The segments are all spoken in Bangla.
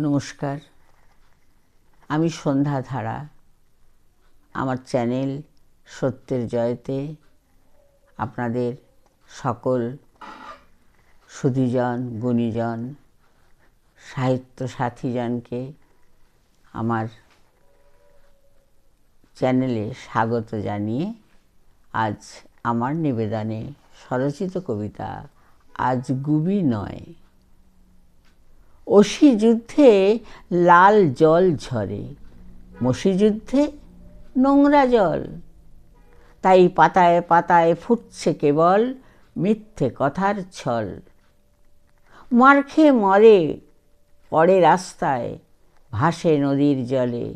নমস্কার। আমি সন্ধ্যা ধারা। আমার চ্যানেল সত্যের জয়তে আপনাদের সকল সুধীজন, গুণীজন সাহিত্য সাথীজনকে আমার চ্যানেলে স্বাগত জানিয়ে আজ আমার নিবেদনে স্বরচিত কবিতা আজ গুবি নয়। অসি যুদ্ধে লাল জল ঝরে মসি যুদ্ধে নোংরা জল। তাই পাতায় পাতায় ফুটছে কেবল মিথ্যে কথার ছল। মার খেয়ে মরে পড়ে রাস্তায় ভাসে নদীর জলে।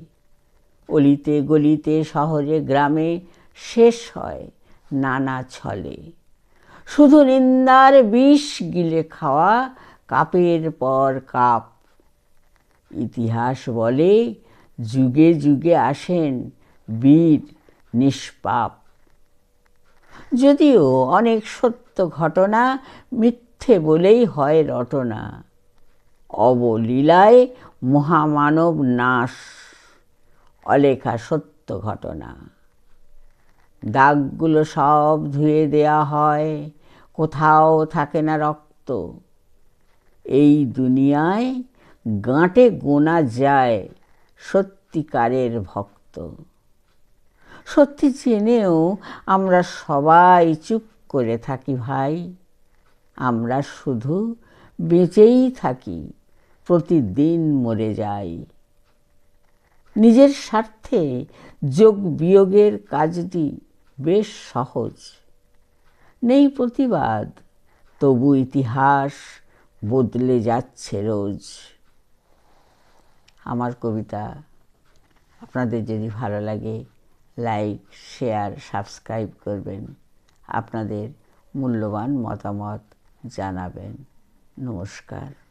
অলিতে গলিতে শহরে গ্রামে শেষ হয় নানা ছলে। শুধু নিন্দার বিষ গিলে খাওয়া কাপের পর কাপ। ইতিহাস বলে, যুগে যুগে আসেন বীর নিষ্পাপ। যদিও অনেক সত্য ঘটনা মিথ্যে বলেই হয় রটনা। অবলীলায় মহামানব নাশ, অলেখা সত্য ঘটনা। দাগগুলো সব ধুয়ে দেয়া হয়, কোথাও থাকে না রক্ত। এই দুনিয়ায় গাঁটে গোনা যায় সত্যিকারের ভক্ত। সত্যি জেনেও আমরা সবাই চুপ করে থাকি ভাই। আমরা শুধু বেঁচেই থাকি, প্রতিদিন মরে যাই। নিজের স্বার্থে যোগ বিয়োগের কাজটি বেশ সহজ। নেই প্রতিবাদ, তবু ইতিহাস বদলে যাচ্ছে রোজ। আমার কবিতা আপনাদের যদি ভালো লাগে লাইক শেয়ার সাবস্ক্রাইব করবেন। আপনাদের মূল্যবান মতামত জানাবেন। নমস্কার।